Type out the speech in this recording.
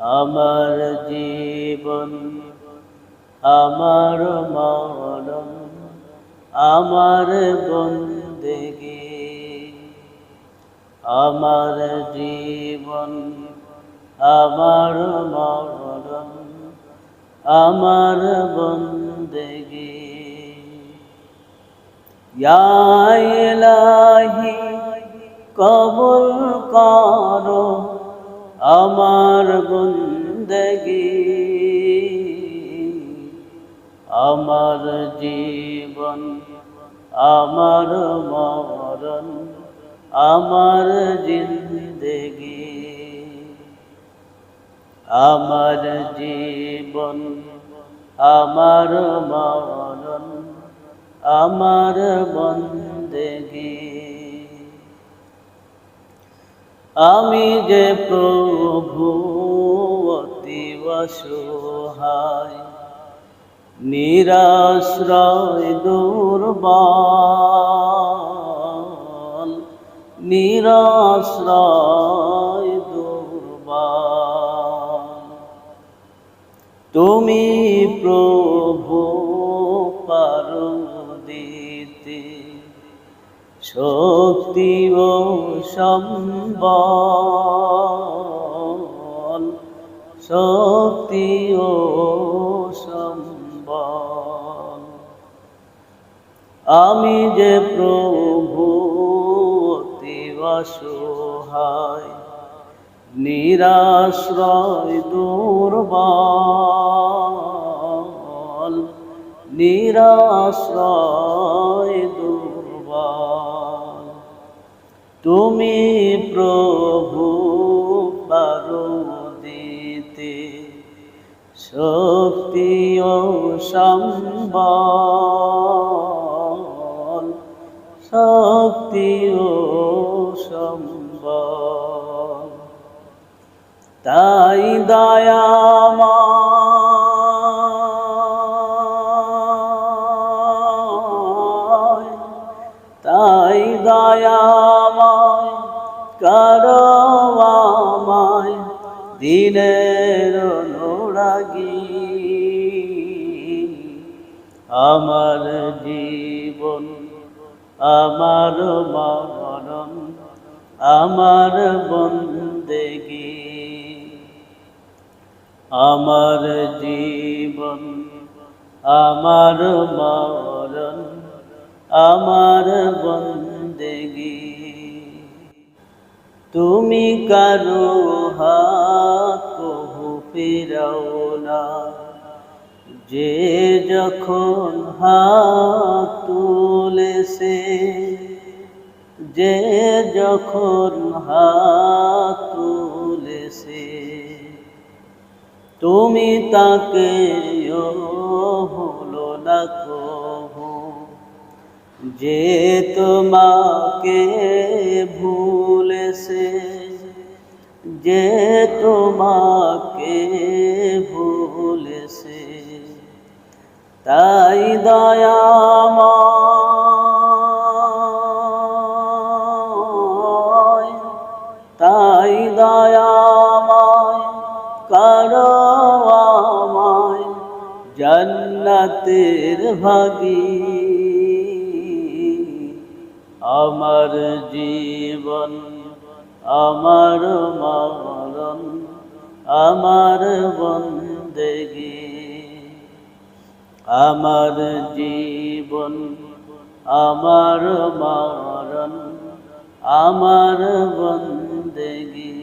আমার জীবন, আমার মরণ, আমার বন্দেগী। আমার জীবন, আমার মরণ, আমার বন্দেগী। ইয়া ইলাহি, কবুল আমার বন্দেগী আমার জীবন আমার মরণ আমার জিন্দেগি আমার জীবন আমার মরণ আমার বন্দেগি আমি যে প্রভু অতি অসহায় নিরাশ্রয় দুর্বল নিরাশ্রয় দুর্বল। তুমি প্রভু শক্তি ও সম্বল। শক্তি ও সম্বল। আমি যে প্রভু, অতি অসহায়, নিরাশ্রয়, দুর্বল নিরাশ্রয়, দুর্বল। তুমি প্রভু পারো দিতে শক্তি ও সম্বল শক্তি ও সম্বল। তাই দয়াময় তাই দয়াময় করো আমায় দিনের অনুরাগী। আমার জীবন, আমার মরণ, আমার বন্দেগী। আমার জীবন, আমার মরণ, আমার বন্দেগী। তুমি কারও হাত কহু ফেরাও না। যে যখন হাত তুলেছে, যে যখন হাত তুলেছে, তুমি তাকে হলো না কহু যে তোমাকে ভুলেছে যে তোমাকে ভুলেছে। তাই দয়াময় তাই দয়াময় করো আমায় জান্নাতের ভাগী। আমার জীবন আমার মরণ আমার বন্দেগি আমার জীবন আমার মরণ আমার বন্দেগী।